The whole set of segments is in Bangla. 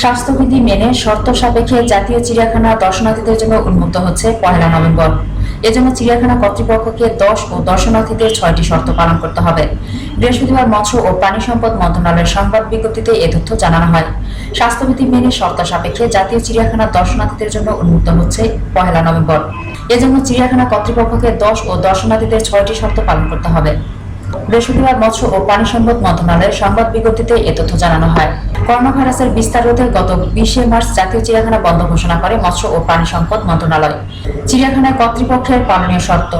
স্বাস্থ্যবিধি মেনে শর্ত সাপেক্ষে জাতীয় চিড়িয়াখানা দর্শনার্থীদের জন্য উন্মুক্ত হচ্ছে পয়লা নভেম্বর। এজন্য চিড়িয়াখানা কর্তৃপক্ষকে দশ ও দর্শনার্থীদের ছয়টি শর্ত পালন করতে হবে। বৃহস্পতিবার মৎস্য ও প্রাণী সম্পদ মন্ত্রণালয়ের সংবাদ বিজ্ঞপ্তিতে এ তথ্য জানানো হয়। স্বাস্থ্যবিধি মেনে শর্ত সাপেক্ষে জাতীয় চিড়িয়াখানা দর্শনার্থীদের জন্য উন্মুক্ত হচ্ছে পহেলা নভেম্বর। এজন্য চিড়িয়াখানা কর্তৃপক্ষকে দশ ও দর্শনার্থীদের ছয়টি শর্ত পালন করতে হবে। বৃহস্পতিবার মৎস্য ও পানি সম্পদ মন্ত্রণালয়ের সংবাদ বিজ্ঞপ্তিতে এ তথ্য জানানো হয়। করোনা ভাইরাসের বিস্তার রোধে গত বিশে মার্চ জাতীয় চিড়িয়াখানা বন্ধ ঘোষণা করে মৎস্য ও পানি সম্পদ মন্ত্রণালয়। চিড়িয়াখানায় কর্তৃপক্ষের পালনীয় শর্ত।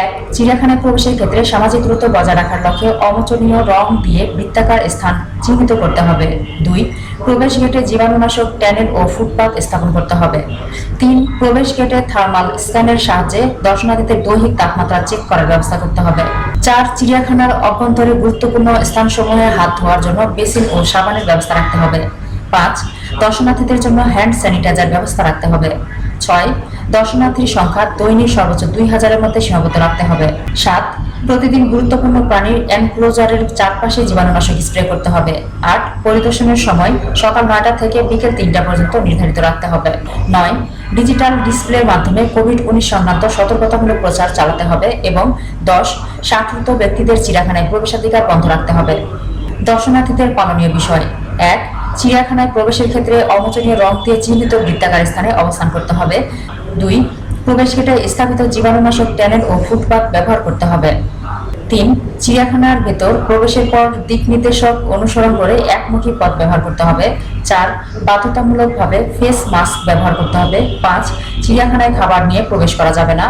এক, চিড়িয়াখানায় প্রবেশের ক্ষেত্রে সামাজিক দূরত্ব বজায় রাখার লক্ষ্যে অমোচনীয় রং দিয়ে বৃত্তাকার স্থান চিহ্নিত করতে হবে। দুই, প্রবেশ গেটে জীবাণুনাশক ট্যানেল ও ফুটপাথ স্থাপন করতে হবে। তিন, প্রবেশ গেটে থার্মাল স্ক্যানের সাহায্যে দর্শনার্থীদের দৈহিক তাপমাত্রা চেক করার ব্যবস্থা করতে হবে। চার, চিড়িয়াখানার অভ্যন্তরে গুরুত্বপূর্ণ স্থানসমূহে হাত ধোয়ার জন্য বেসিন ও সাবানের ব্যবস্থা রাখতে হবে। পাঁচ, দর্শনার্থীদের জন্য হ্যান্ড স্যানিটাইজার ব্যবস্থা রাখতে হবে। ছয়, দর্শনার্থীর সংখ্যা দৈনিক সর্বোচ্চ দুই হাজারের মধ্যে সীমাবদ্ধ রাখতে হবে। সাত প্রতিদিন গুরুত্বপূর্ণ প্রাণীর এনক্লোজারের চারপাশে জীবাণুনাশক স্প্রে করতে হবে। আট, পরিদর্শনের সময় সকাল নয়টা থেকে বিকেল তিনটা পর্যন্ত নির্ধারিত রাখতে হবে। নয়, ডিজিটাল ডিসপ্লের মাধ্যমে কোভিড উনিশ সংক্রান্ত সতর্কতামূলক প্রচার চালাতে হবে এবং দশ ষাটরত ব্যক্তিদের চিড়িয়াখানায় প্রবেশাধিকার বন্ধ রাখতে হবে। দর্শনার্থীদের পালনীয় বিষয়। এক, চিড়িয়াখানায় প্রবেশের ক্ষেত্রে অমোচনীয় রং দিয়ে চিহ্নিত বৃত্তাকার স্থানে অবস্থান করতে হবে। দুই প্রবেশ গেটে স্থাপিত জীবাণুনাশক ট্যানেল ও ফুটপাথ ব্যবহার করতে হবে। তিন, চিড়িয়াখানার ভেতর প্রবেশের পর দিক নির্দেশক অনুসরণ করে একমুখী পথ ব্যবহার করতে হবে। চার, বাধ্যতামূলকভাবে ফেস মাস্ক ব্যবহার করতে হবে। পাঁচ, চিড়িয়াখানায় খাবার নিয়ে প্রবেশ করা যাবে না।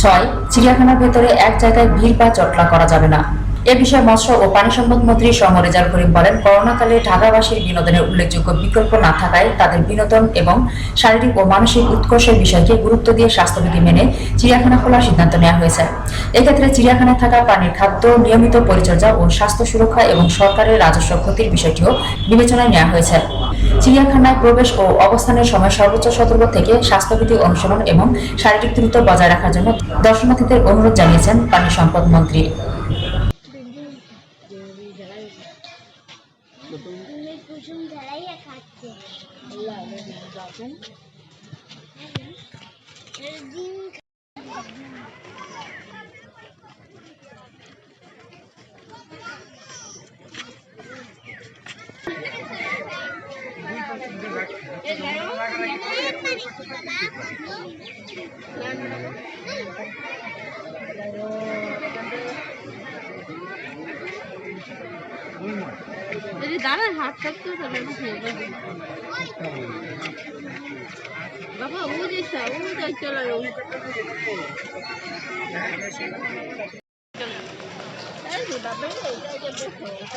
ছয়, চিড়িয়াখানার ভেতরে এক জায়গায় ভিড় বা চটলা করা যাবে না। এ বিষয়ে মৎস্য ও পানি সম্পদ মন্ত্রী সম রেজাল করিম বলেন, করোনাকালে ঢাকাবাসীর বিনোদনের উল্লেখযোগ্য বিকল্প না থাকায় তাদের বিনোদন এবং শারীরিক ও মানসিক উৎকর্ষের বিষয়কে গুরুত্ব দিয়ে স্বাস্থ্যবিধি মেনে চিড়িয়াখানা খোলার সিদ্ধান্ত নেওয়া হয়েছে। এক্ষেত্রে চিড়িয়াখানায় থাকা প্রাণীর খাদ্য, নিয়মিত পরিচর্যা ও স্বাস্থ্য সুরক্ষা এবং সরকারের রাজস্ব ক্ষতির বিষয়টিও বিবেচনায় নেওয়া হয়েছে। চিড়িয়াখানায় প্রবেশ ও অবস্থানের সময় সর্বোচ্চ সতর্ক থেকে স্বাস্থ্যবিধি অনুসরণ এবং শারীরিক দূরত্ব বজায় রাখার জন্য দর্শনার্থীদের অনুরোধ জানিয়েছেন পানি সম্পদ মন্ত্রী। là lên vào trắng Thank you. থাকতো তাহলে আমি খেয়ে ফেলব। বাবা ও যে ও যাই এই এই যে দেখো। দেখ, কে বলতেছে?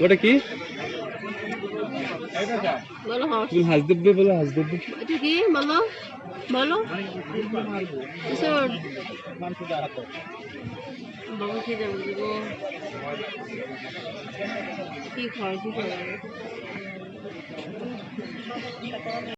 ওটা কি? বলো হ্যাঁ। হাঁস দেবে বলে হাঁস দেবে এটা কি? বলো বলো। কি খাওয়া কি খাওয়া